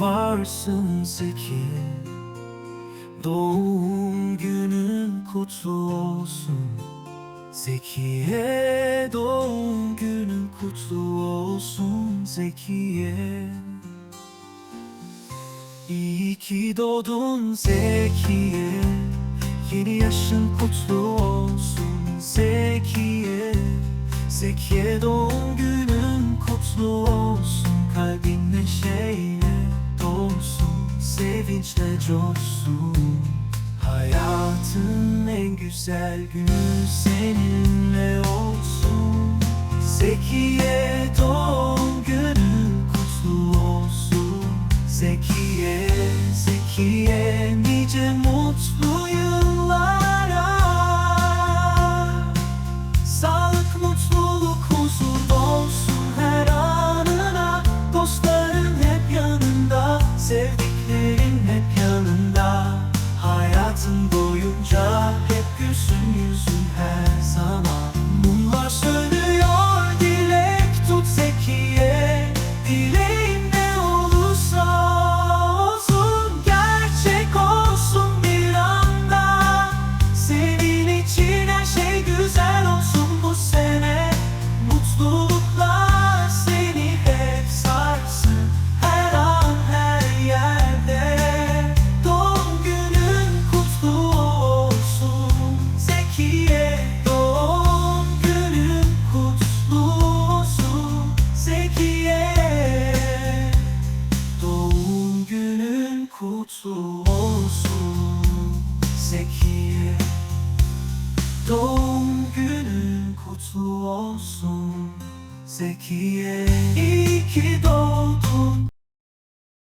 varsın Zeki. Doğum günün kutlu olsun. Zekiye doğum günün kutlu olsun Zekiye. İyi ki doğdun Zekiye. Yeni yaşın kutlu olsun Zekiye. Zekiye doğum günün kutlu olsun. Kalbin neşeyle sevinçle coşsun. Hayatın en güzel günü seninle olsun. Zekiye doğum günün kutlu olsun. Zekiye, Zekiye nice mutlu yıllara. Sağlık, mutluluk, huzur dolsun her anına. Dostların hep yanında, sevdiğin mutlu olsun Zekiye. Doğum günün kutlu olsun Zekiye. İyi ki doğdun